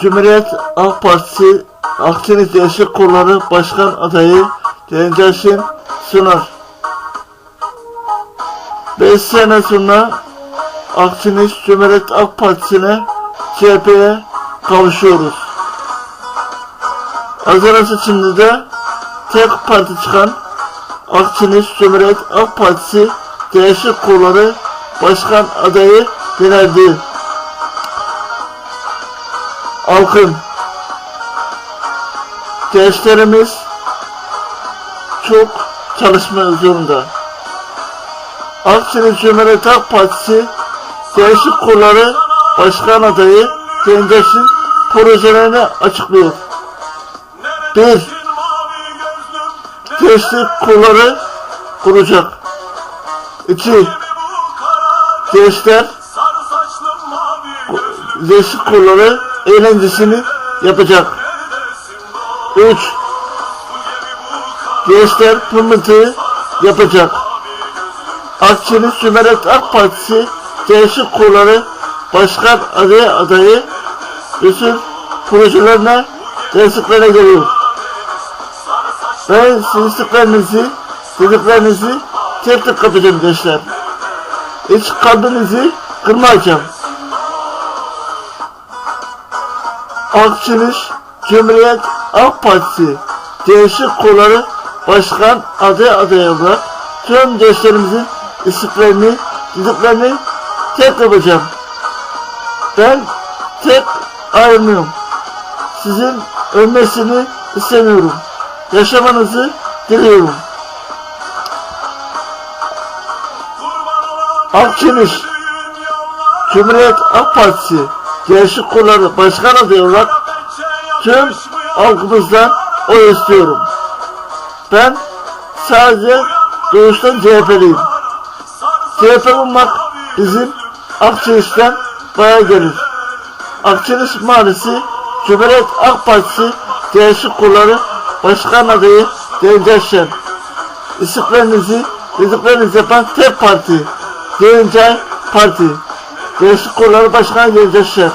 Cumhuriyet Halk Partisi Akdeniz Gençlik Kolları Başkan adayı Cencaşin sunar. 5 sene sonra Akdeniz Cumhuriyet Halk Partisi'ne CHP'ye kavuşuyoruz. Haziran seçiminde de tek parti çıkan Akdeniz Cumhuriyet Halk Partisi Gençlik Kolları Başkan adayı denildi. Halkın gençlerimiz çok çalışma zorunda. Akdeniz Cumhuriyet Halk Partisi Gençlik Kolları Başkan adayı Gençleş'in projelerini açıklıyor. 1. Gençlik Kolları kuracak. 2. Gençler Gençlik Kolları eğlencesini yapacak. 3. Gençler pırmıntıyı yapacak. Akçeli Cumhuriyet Halk Partisi Gençlik Kolları Başkan adayı adayı bütün projelerine desteklerine geliyor. Ben sizin isteklerinizi, dediklerinizi tek tek kapacağım gençler. Hiç kalbinizi kırmayacağım. Akçeliş Cumhuriyet Halk Partisi Gençlik Kolları Başkan adayı adayı olarak tüm gençlerimizin isteklerini, dediklerini tek yapacağım. Ben tek ayrılmıyorum. Sizin ölmesini istemiyorum. Yaşamanızı diliyorum. Akçeniş Cumhuriyet Halk Partisi Gençlik Kolları Başkan adayı olarak tüm halkımızdan oy istiyorum. Ben sadece doğuştan CHP'liyim. CHP olmak bizim Akçeniş'ten baya gelir. Akçeniş Mahallesi Cumhuriyet Halk Partisi Gençlik Kolları Başkan adayı Genceşen. İstiklerinizi, dediklerinizi yapan tek parti. Gencay Parti. Gençlik Kolları Başkanı Genceşen.